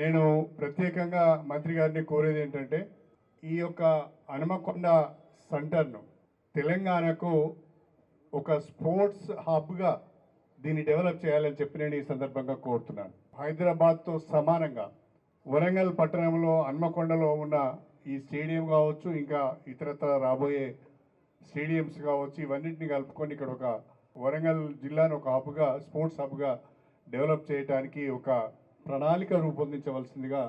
నేను ప్రత్యేకంగా మంత్రి గారిని కోరేది ఏంటంటే ఈ యొక్క హనుమకొండ సెంటర్ను తెలంగాణకు ఒక స్పోర్ట్స్ హబ్గా దీన్ని డెవలప్ చేయాలని చెప్పి నేను ఈ సందర్భంగా కోరుతున్నాను. హైదరాబాద్తో సమానంగా వరంగల్ పట్టణంలో హన్మకొండలో ఉన్న ఈ స్టేడియం కావచ్చు ఇంకా ఇతరత్ర రాబోయే స్టేడియంస్ కావచ్చు ఇవన్నింటిని కలుపుకొని ఇక్కడ ఒక వరంగల్ జిల్లాను ఒక హబ్గా స్పోర్ట్స్ హబ్గా డెవలప్ చేయడానికి ఒక ప్రణాళిక రూపొందించవలసిందిగా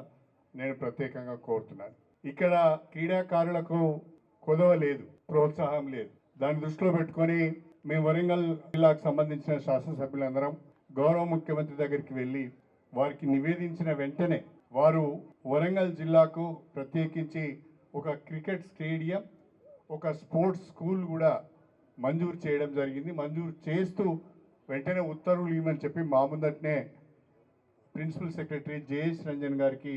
నేను ప్రత్యేకంగా కోరుతున్నాను. ఇక్కడ క్రీడాకారులకు కొదవ లేదు ప్రోత్సాహం లేదు. దాన్ని దృష్టిలో పెట్టుకొని మేము వరంగల్ జిల్లాకు సంబంధించిన శాసనసభ్యులందరం గౌరవ ముఖ్యమంత్రి దగ్గరికి వెళ్ళి వారికి నివేదించిన వెంటనే వారు వరంగల్ జిల్లాకు ప్రత్యేకించి ఒక క్రికెట్ స్టేడియం ఒక స్పోర్ట్స్ స్కూల్ కూడా మంజూరు చేయడం జరిగింది. మంజూరు చేస్తూ వెంటనే ఉత్తర్వులు ఇవ్వమని చెప్పి మా ముందటనే principal secretary J S Ranjan గారికి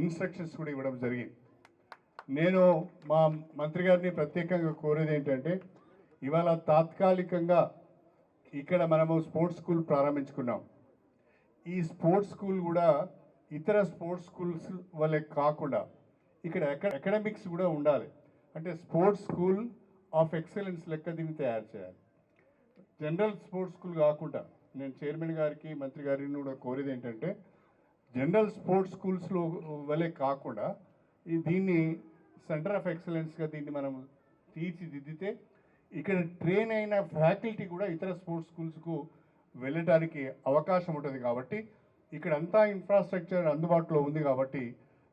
ఇన్స్ట్రక్షన్స్ కూడా ఇవ్వడం జరిగింది. నేను మా మంత్రి గారిని ప్రత్యేకంగా కోరేది ఏంటంటే ఇవాళ తాత్కాలికంగా ఇక్కడ మనము స్పోర్ట్స్ స్కూల్ ప్రారంభించుకున్నాం. ఈ స్పోర్ట్స్ స్కూల్ కూడా ఇతర స్పోర్ట్స్ స్కూల్స్ వల్లే కాకుండా ఇక్కడ అకాడమిక్స్ కూడా ఉండాలి. అంటే స్పోర్ట్స్ స్కూల్ ఆఫ్ ఎక్సలెన్స్ లెక్క దీన్ని తయారు చేయాలి. జనరల్ స్పోర్ట్స్ స్కూల్ కాకుండా నేను చైర్మన్ గారికి మంత్రి గారిని కూడా కోరేది ఏంటంటే జనరల్ స్పోర్ట్స్ స్కూల్స్లో వలె కాకుండా ఈ దీన్ని సెంటర్ ఆఫ్ ఎక్సలెన్స్గా దీన్ని మనం తీర్చిదిద్దితే ఇక్కడ ట్రైన్ అయిన ఫ్యాకల్టీ కూడా ఇతర స్పోర్ట్స్ స్కూల్స్కు వెళ్ళడానికి అవకాశం ఉంటుంది కాబట్టి ఇక్కడ అంతా ఇన్ఫ్రాస్ట్రక్చర్ అందుబాటులో ఉంది కాబట్టి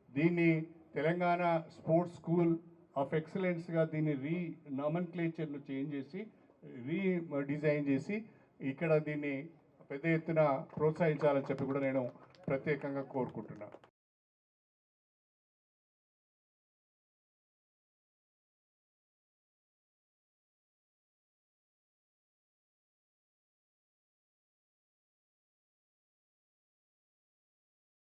దీన్ని తెలంగాణ స్పోర్ట్స్ స్కూల్ ఆఫ్ ఎక్సలెన్స్గా దీన్ని రీ నామన్క్లేచర్ను చేంజ్ చేసి రీ డిజైన్ చేసి ఇక్కడ దీన్ని పెద్ద ఎత్తున ప్రోత్సహించాలని చెప్పి కూడా నేను ప్రత్యేకంగా కోరుకుంటున్నాను